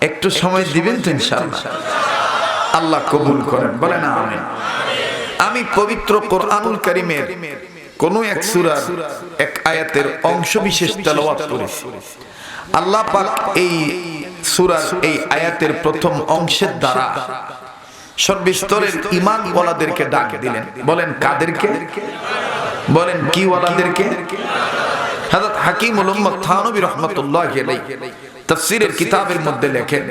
একটু সময় দিবেন তো ইনশাআল্লাহ। আল্লাহ কবুল করেন বলেন আমিন। আমি পবিত্র কোরআনুল কারিমের কোন এক সূরার এক আয়াতের অংশ বিশেষ তেলাওয়াত করেছি আল্লাহ পাক এই সূরার এই আয়াতের প্রথম অংশের দ্বারা সর্বস্তরের ইমান ওয়ালাদেরকে ডাক দিলেন। বলেন কাদেরকে? বলেন কি ওয়ালাদেরকে? হযরত হাকিম উম্মত থানবী রাহমাতুল্লাহ আলাইহি তাফসীরের কিতাবের মধ্যে লেখেন,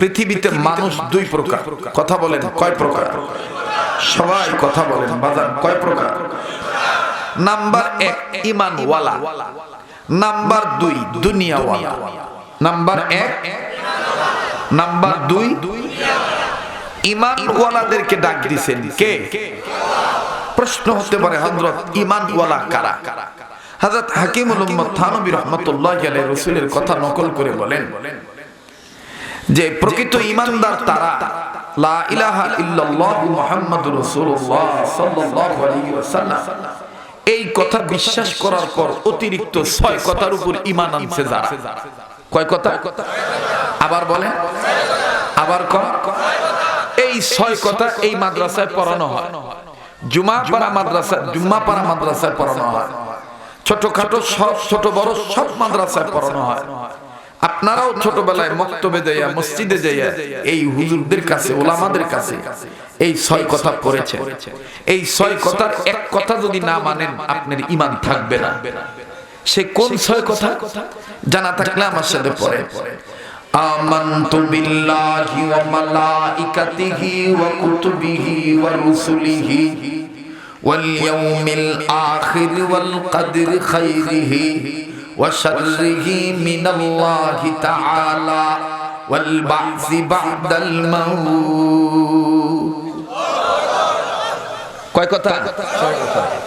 পৃথিবীতে মানুষ দুই প্রকার। কথা বলেন, কয় প্রকার? সবাই কথা বলেন, বাজান, কয় প্রকার? নাম্বার এক ইমান ওয়ালা নাম্বার দুই দুনিয়া ওয়ালা নাম্বার এক, নাম্বার দুই ইমান ওয়ালাদেরকে ডাক দিছেন কে? প্রশ্ন হতে পারে, হযরত ইমান ওয়ালা কারা? হযরত হাকিমুল উম্মত থানবী রাহমাতুল্লাহ আলাইহি রাসূলের কথা নকল করে বলেন যে প্রকৃত ইমানদার তারা লা ইলাহা ইল্লাল্লাহ মুহাম্মাদুর রাসূলুল্লাহ সাল্লাল্লাহু আলাইহি ওয়াসাল্লাম। এই কথা বিশ্বাস করার পর অতিরিক্ত ছয় কথার উপর ঈমান আনছে যারা। কয় কথা? আবার বলেন। আবার কয় এই ছয় কথা এই মাদ্রাসায় পড়ানো হয়। জুমা পাড়া মাদ্রাসা জুম্মা পাড়া মাদ্রাসায় পড়ানো হয়। ছোটখাটো সব ছোট বড় সব মাদ্রাসায় পড়ানো হয় আপনারাও ছোটবেলায় মক্তবে যাইয়া মসজিদে যাইয়া এই হুজুরদের কাছে ওলামাদের কাছে এই ছয় কথা পড়েছে এই ছয় কথার এক কথা যদি না মানেন আপনার ইমান থাকবে না সে কোন ছয় কথা জানা থাকলে আমার সাথে পড়ে آمنت بالله وملائكته وكتبه ورسله واليوم الآخر والقدر خيره وشره من الله تعالى والبعث بعد الموت কয় কথা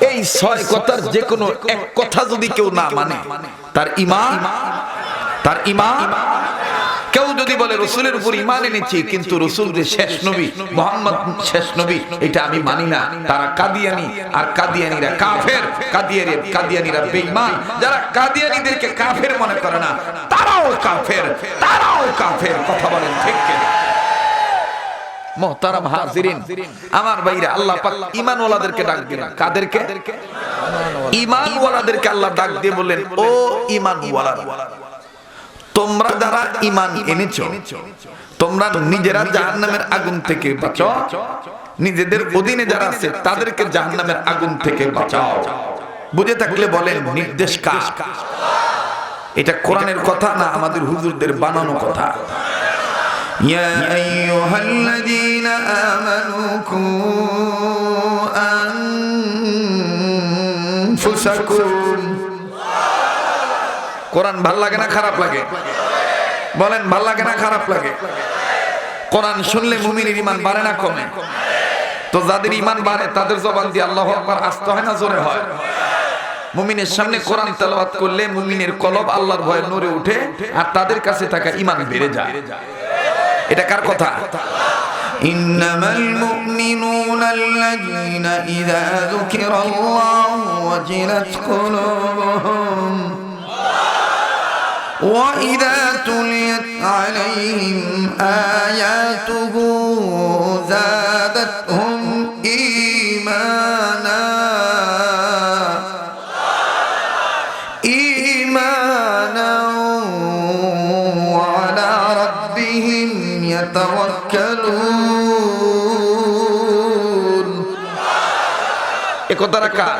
এই ছয় কথার যে কোনো এক কথা যদি কেউ না মানে তার ইমান তার ইমান কেউ যদি বলে রসুলের উপর ইমান এনেছি, কিন্তু রসুল যে শেষ নবী, মোহাম্মদ শেষ নবী, এটা আমি মানি না। তারা কাদিয়ানি, আর কাদিয়ানিরা কাফের, কাদিয়ানি, কাদিয়ানিরা বেঈমান। যারা কাদিয়ানিদেরকে কাফের মনে করে না, তারাও কাফের তারাও কাফের। কথা বলেন ঠিক কিনা? হাজিরিন, আমার ভাইরা, আল্লাহ পাক ঈমানওয়ালাদেরকে ডাক দিলেন। কাদেরকে? ঈমানওয়ালাদেরকে আল্লাহ ডাক দিয়ে বললেন, ও ঈমানওয়ালারা তোমরা যারা ইমান এনেছ, তোমরা নিজেরা জাহান নামের আগুন থেকে বাঁচাও। নিজেদের অধীনে যারা আছে, তাদেরকে জাহান নামের আগুন থেকে বাঁচাও। বুঝে থাকলে বলেন, নির্দেশ কাজ এটা কোরআনের কথা না আমাদের হুজুরদের বানানো কথা? ইয়া আনফুসাকুম কোরআন ভাল লাগে না খারাপ লাগে বলেন ভাল লাগে না খারাপ লাগে কোরআন শুনলে মুমিনের ইমান বাড়ে না কমে তো যাদের ইমান বাড়ে তাদের জবান দিয়ে আল্লাহ আকবার আসতে হয় না জোরে হয় মুমিনের সামনে কোরআন তেলাওয়াত করলে মুমিনের কলব আল্লাহর ভয়ে নড়ে উঠে আর তাদের কাছে থাকা ইমান বেড়ে যায় এটা কার কথা إنما المؤمنون الذين إذا ذكر الله وجلت قلوبهم وإذا تليت عليهم آياته زادتهم إيمانا إيمانا وعلى ربهم يتوكلون এ কথাটা কার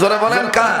জোরে বলেন কার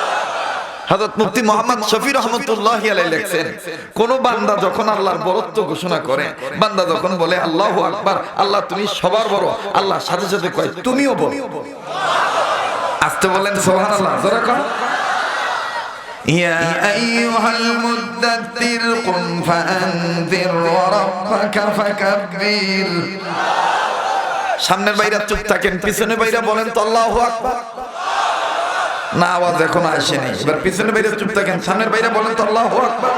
হযরত মুফতি মোহাম্মদ শফি রহমতুল্লাহ আলাই লেখছেন কোন বান্দা যখন আল্লাহর বরত্ব ঘোষণা করে বান্দা যখন বলে আল্লাহু আকবার আল্লাহ তুমি সবার বড় আল্লাহ সাথে সাথে কয় তুমিও বলো আসতে বলেন সুবহানাল্লাহ জোরে কর يا أيها المدثر قم فأنذر وربك فكبر সামনের বাইরা চুপ থাকেন পিছনে বাইরা বলেন তো আল্লাহু আকবার না, আওয়াজ এখনও আসেনি। এবার পিছনে বাইরে চুপ থাকেন। সামনের বাইরে বলেন তো আল্লাহু আকবার।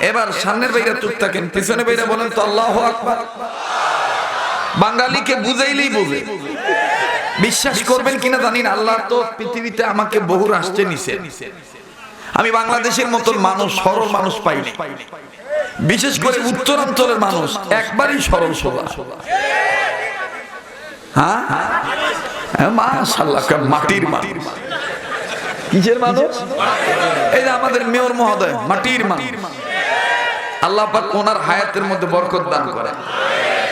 এবার সামনের বাইরে চুপ থাকেন। পিছনে বাইরে বলেন তো আল্লাহু আকবার। বাঙালিকে বুঝাইলেই বুঝে। বিশ্বাস করবেন কিনা জানি না। আল্লাহ তো পৃথিবীতে আমাকে বহু রাষ্ট্রে নিছে। আমি বাংলাদেশের মতন মানুষ, সরল মানুষ পাইনি। বিশেষ করে উত্তরাঞ্চলের মানুষ, একবারই সরল সোজা হ্যাঁ? মাশাআল্লাহ মাটির কিসের মানুষ? এই যে আমাদের মেয়র মহোদয়, মাটির আল্লাহ পাক ওনার হায়াতের মধ্যে বরকত দান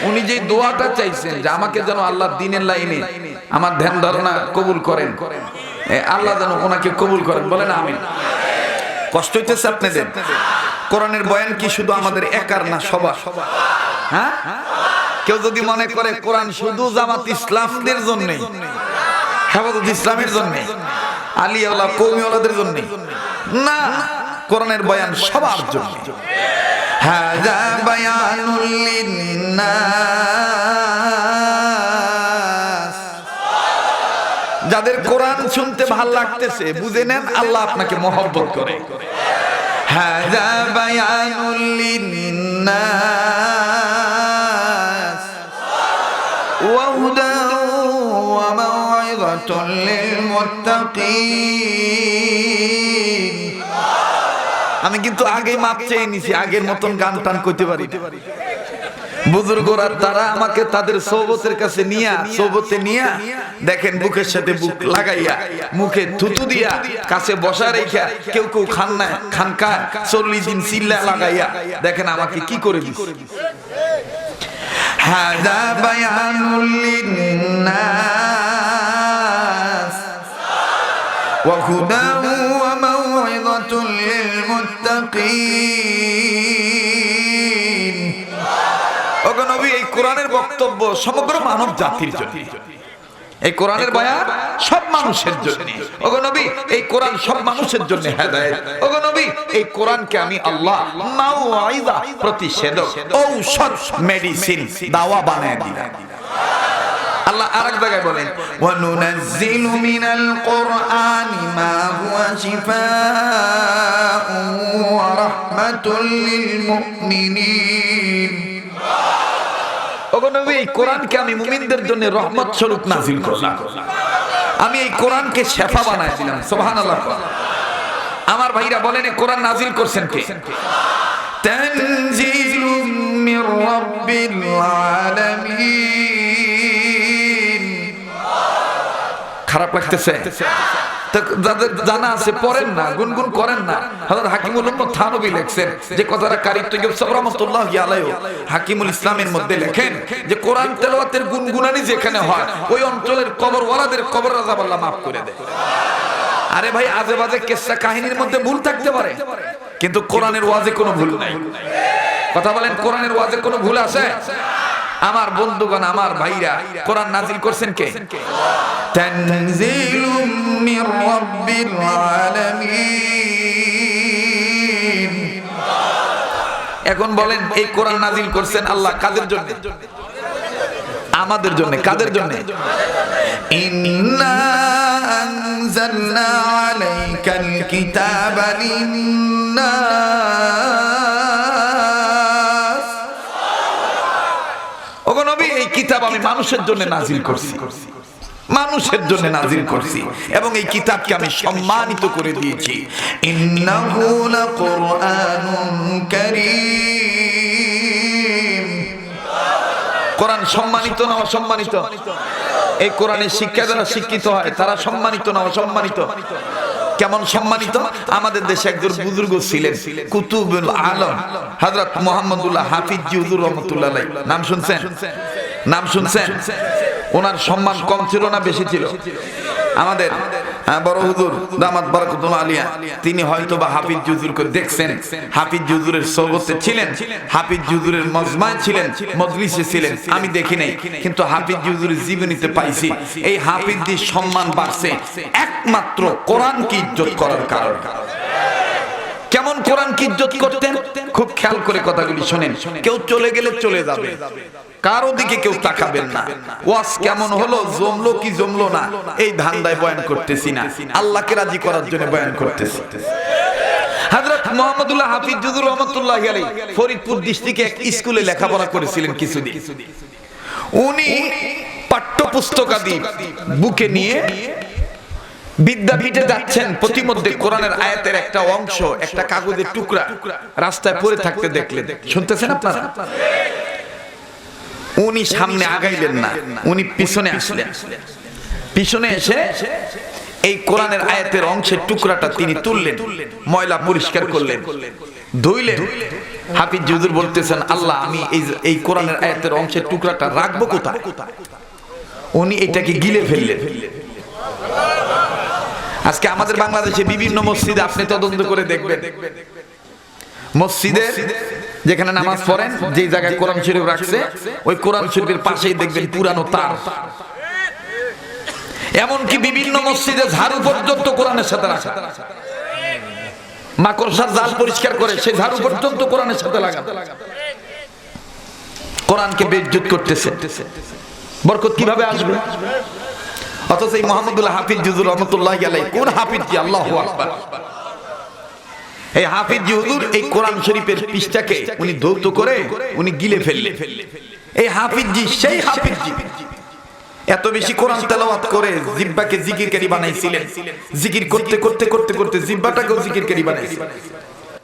উনি যে দোয়াটা চাইছেন যে আমাকে যেন আল্লাহ দিনের লাইনে আমার ধ্যান ধারণা কবুল করেন। আল্লাহ যেন ওনাকে কবুল করেন। বলেন আমি কষ্ট হইতেছে আপনাদের? কোরআনের বয়ান কি শুধু আমাদের একার না সবার? হ্যাঁ? কেউ যদি মনে করে কোরআন শুধু জামাত ইসলামদের জন্য হেফাজত ইসলামের জন্য আলিয়া কৌমিওয়ালাদের জন্য না কোরআনের বয়ান সবার জন্য। হাজা বায়ানুল যাদের কোরআন শুনতে ভালো লাগতেছে বুঝে নেন আল্লাহ আপনাকে মহব্বত করে। হাজা বায়ানুল লিন্নাস। وموعظة للمتقين আমি কিন্তু আগেই মাপ চেয়ে নিছি আগের মতন গান টান করতে পারি না। বুজুর্গরা তারা আমাকে তাদের সৌবতের কাছে নিয়া সৌবতে নিয়া দেখেন বুকের সাথে বুক লাগাইয়া মুখে থুতু দিয়া কাছে বসা রেখা কেউ কেউ খান না খানকা চল্লিশ দিন চিল্লা লাগাইয়া দেখেন আমাকে কি করে দিচ্ছে هذا بيان للناس وهدى وموعظة للمتقين ওগো নবী এই কোরআনের বক্তব্য সমগ্র মানব জাতির জন্য এই কোরআনের বয়ান সব মানুষের জন্য ওগো নবী এই কোরআন সব মানুষের জন্য হেদায়েত ওগো নবী এই কোরআনকে আমি আল্লাহ মাউইযা প্রতিষেধক ঔষধ মেডিসিন দাওয়া বানায় দিলাম আল্লাহ আরেক জায়গায় বলেন, ওয়ানুনাজ্জিলু মিনাল কোরআনি মা হুয়া শিফাউ ওয়া রাহমাতুল লিল মুমিনিন। ওগো নবী এই কোরআনকে আমি মুমিনদের জন্য রহমত স্বরূপ নাজিল করলাম। আমি এই কোরআনকে শেফা বানাইছিলাম সুবহানাল্লাহ। আমার ভাইরা বলেন, এই কোরআন নাজিল করছেন কে? তানজিলুম মির রাব্বিল আলামিন। খারাপ লাগতেছে। জানা আছে, পড়েন না, গুনগুন করেন না। হাকিমুল লেখছেন যে কথাটা হাকিমুল ইসলামের মধ্যে লেখেন যে কোরআন তেলাওয়াতের গুনগুনানি যেখানে হয়, ওই অঞ্চলের কবরওয়ালাদের কবর আযাব আল্লাহ করে দেয়। আরে ভাই আজে বাজে কেসা কাহিনীর মধ্যে ভুল থাকতে পারে, কিন্তু কোরআনের ওয়াজে কোনো ভুল নাই। কথা বলেন, কোরআনের ওয়াজে কোনো ভুল আছে? আমার বন্ধুগণ আমার ভাইরা কোরআন নাজিল করছেন কে? এখন বলেন এই কোরআন নাজিল করছেন আল্লাহ কাদের জন্য? আমাদের জন্য কাদের জন্য? ইন্না আনজালনা আলাইকাল কিতাবা লিন্নাস। কিতাব আমি মানুষের জন্য নাজিল করছি। মানুষের জন্য নাজিল করছি। এবং এই কিতাবকে আমি সম্মানিত করে দিয়েছি। কোরআন সম্মানিত না অসম্মানিত? এই কোরআনের শিক্ষা যারা শিক্ষিত হয়, তারা সম্মানিত না অসম্মানিত? কেমন সম্মানিত? আমাদের দেশে একজন বুজুর্গ ছিলেন, কুতুবুল আলম, হযরত মুহাম্মদুল্লাহ হাফিজ জি নাম রহমাতুল্লাহ নাম শুনছেন? নাম শুনছেন? ওনার সম্মান কম ছিল না বেশি ছিল? আমাদের হ্যাঁ, বড় হুজুর দামাত বারাকাতুল্লাহ আলিয়া তিনি হয়তো বা হাফিজ জুজুরকে দেখছেন। হাফিজ জুজুরের সৌগতে ছিলেন হাফিজ জুজুরের মজমায় ছিলেন মজলিসে ছিলেন। আমি দেখি নাই কিন্তু হাফিজ জুজুরের জীবনীতে পাইছি। এই হাফিজদের সম্মান বাড়ছে একমাত্র কোরআনকে ইজ্জত করার কারণে। কেমন কোরআন কি ইজ্জত করতেন? খুব খেয়াল করে কথাগুলি শোনেন। কেউ চলে গেলে চলে যাবে। কারও দিকে কেউ তাকাবেন না। ওয়াজ কেমন হলো? জমলো কি জমলো না? এই ধান্দায় বয়ান করতেছি না। আল্লাহকে রাজি করার জন্য বয়ান করতেছি। বুকে নিয়ে যাচ্ছেন। আয়াতের একটা অংশ, একটা কাগজের টুকরা রাস্তায় পড়ে থাকতে দেখলেন। শুনতেছেন আপনারা? উনি সামনে আগাইলেন না। উনি পিছনে আসলেন। পিছনে এসে এই কোরআনের আয়াতের অংশের টুকরাটা তিনি তুললেন, ময়লা পরিষ্কার করলেন, ধুইলেন। হাফিজ জুদুর বলতেছেন, আল্লাহ, আমি এই এই কোরআনের আয়াতের অংশের টুকরাটা রাখব কোথায়? উনি এটাকে গিলে ফেললেন। আজকে আমাদের বাংলাদেশে বিভিন্ন মসজিদে আপনি তদন্ত করে দেখবেন। মসজিদে যেখানে নামাজ পড়েন যে জায়গায় কোরআন শরীফ রাখছে ওই কোরআন শরীফের পাশেই দেখবেন পুরানো তার। এমনকি বিভিন্ন মসজিদে ঝাড়ু পর্যন্ত কোরআনের সাথে রাখা মাকড়সার জাল পরিষ্কার করে সেই ঝাড়ু পর্যন্ত কোরআনের সাথে লাগা কোরআনকে বেজ্জুত করতেছে। বরকত কীভাবে আসবে? অথচ এই মোহাম্মদুল্লাহ হাফিজ জুজুর রহমতুল্লাহ আলাই কোন হাফিজ জি আল্লাহ আকবার। এই হাফিজ হুজুর এই কোরআন শরীফের পৃষ্ঠাকে উনি ধৌত করে উনি গিলে ফেললে এই হাফিজ, সেই হাফিজ এত বেশি কোরআন তেলাওয়াত করে জিব্বাকে জিকিরকারী বানাইছিলেন। জিকির করতে করতে করতে করতে জিব্বাটাকেও জিকিরকারী বানাইছিলেন